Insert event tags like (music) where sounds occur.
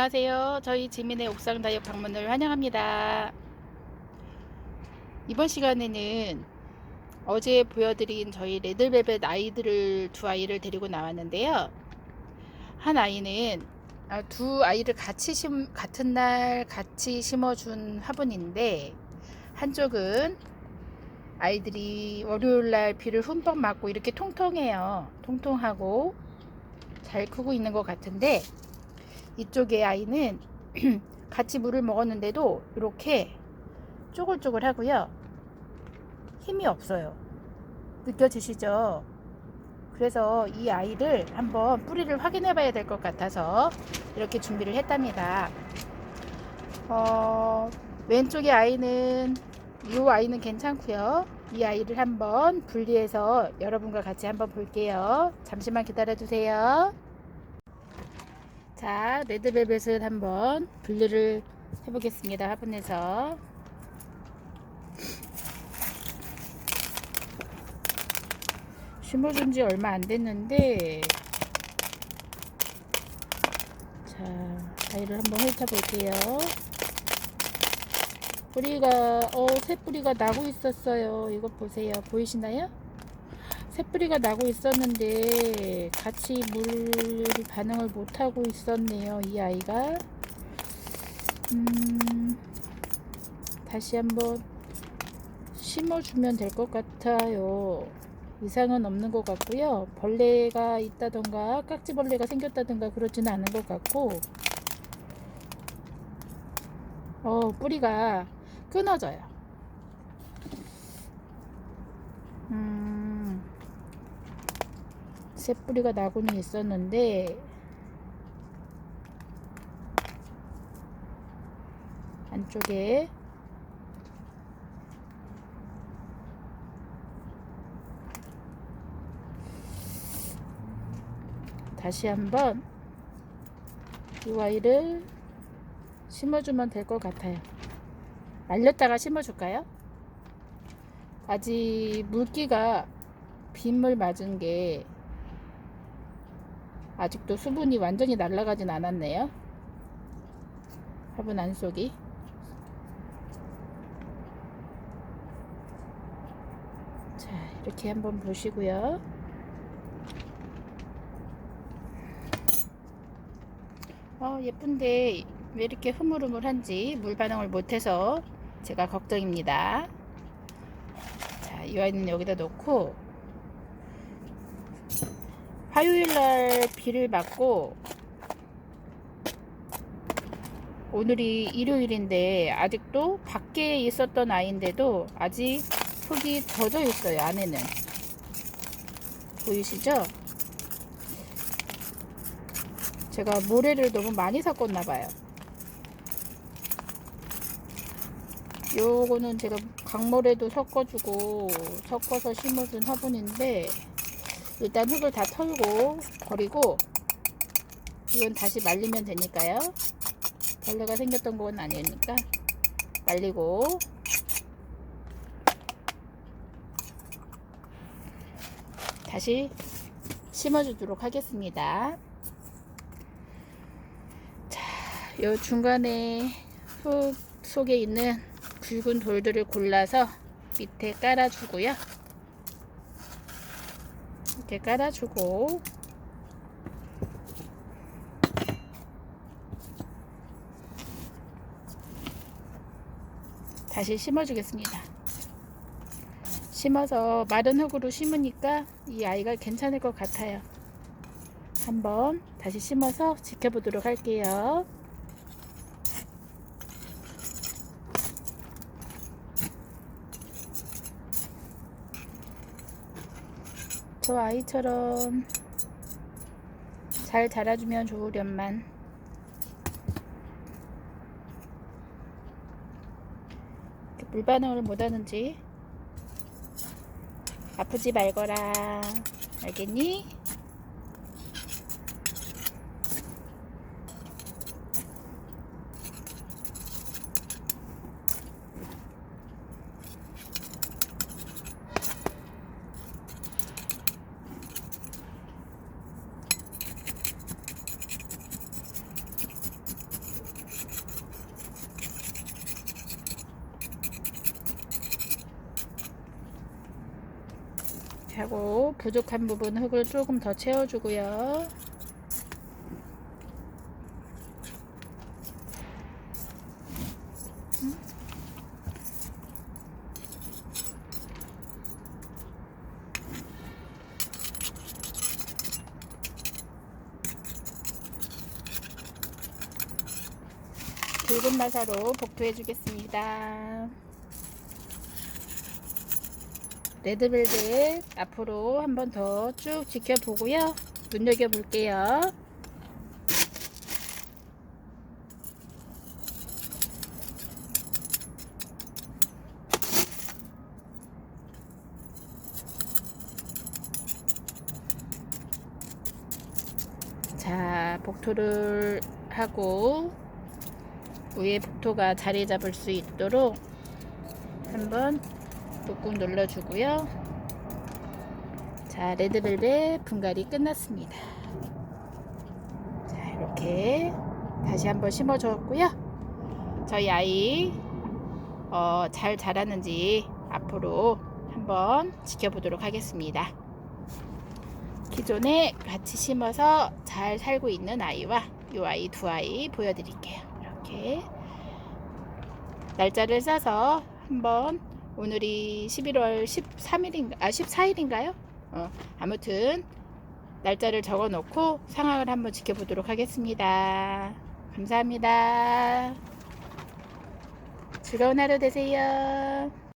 안녕하세요. 저희 지민의 옥상 다육 방문을 환영합니다. 이번 시간에는 어제 보여드린 저희 레드벨벳 아이들을 두 아이를 데리고 나왔는데요. 한 아이는 아, 두 아이를 같이 심, 같은 날 같이 심어준 화분인데 한쪽은 아이들이 월요일 날 비를 흠뻑 맞고 이렇게 통통해요. 통통하고 잘 크고 있는 것 같은데 이쪽의 아이는 (clears throat) 같이 물을 먹었는데도 이렇게 쪼글쪼글 하고요. 힘이 없어요. 느껴지시죠? 그래서 이 아이를 한번 뿌리를 확인해 봐야 될 것 같아서 이렇게 준비를 했답니다. 어, 왼쪽의 아이는 이 아이는 괜찮고요. 이 아이를 한번 분리해서 여러분과 같이 한번 볼게요. 잠시만 기다려 주세요. 자, 레드벨벳을 한번 분리를 해보겠습니다. 화분에서. 심어준 지 얼마 안 됐는데, 자, 아이를 한번 훑어볼게요. 뿌리가, 어, 새 뿌리가 나고 있었어요. 이거 보세요. 보이시나요? 새뿌리가 나고 있었는데 같이 물 반응을 못하고 있었네요 이 아이가. 음, 다시 한번 심어주면 될 것 같아요. 이상은 없는 것 같고요. 벌레가 있다던가 깍지벌레가 생겼다던가 그렇지는 않은 것 같고. 어 뿌리가 끊어져요 새 뿌리가 나고는 있었는데 안쪽에 다시 한번 이 와이를 심어주면 될 것 같아요. 말렸다가 심어줄까요? 아직 물기가 빗물 맞은 게 아직도 수분이 완전히 날아가진 않았네요. 화분 안속이. 자, 이렇게 한번 보시고요. 어, 예쁜데 왜 이렇게 흐물흐물한지 물 반응을 못해서 제가 걱정입니다. 자, 이 아이는 여기다 놓고 화요일날 비를 맞고 오늘이 일요일인데 아직도 밖에 있었던 아이인데도 아직 흙이 젖어 있어요 안에는 보이시죠? 제가 모래를 너무 많이 섞었나 봐요 요거는 제가 강모래도 섞어주고 섞어서 심어준 화분인데 일단 흙을 다 털고 버리고 이건 다시 말리면 되니까요. 벌레가 생겼던 건 아니니까 말리고. 다시 심어주도록 하겠습니다. 자, 요 중간에 흙 속에 있는 굵은 돌들을 골라서 밑에 깔아주고요 이렇게 깔아주고 다시 심어주겠습니다. 심어서 마른 흙으로 심으니까 이 아이가 괜찮을 것 같아요. 한번 다시 심어서 지켜보도록 할게요. 저 아이처럼 잘 자라주면 좋으련만. 물반응을 못하는지. 아프지 말거라. 알겠니? 하고 부족한 부분 흙을 조금 더 채워주고요. 붉은 마사로 복토해 주겠습니다. 레드벨벳 앞으로 한 번 더 쭉 지켜보고요. 눈여겨볼게요. 자, 복토를 하고 위에 복토가 자리 잡을 수 있도록 한번 꾹꾹 눌러주고요. 자, 레드벨벳 분갈이 끝났습니다. 자, 이렇게 다시 한번 심어줬고요. 저희 아이 어, 잘 자랐는지 앞으로 한번 지켜보도록 하겠습니다. 기존에 같이 심어서 잘 살고 있는 아이와 이 아이 두 아이 보여드릴게요. 이렇게 날짜를 싸서 한번 오늘이 11월 13일인가 아 14일인가요? 어, 아무튼 날짜를 적어 놓고 상황을 한번 지켜보도록 하겠습니다. 감사합니다. 즐거운 하루 되세요.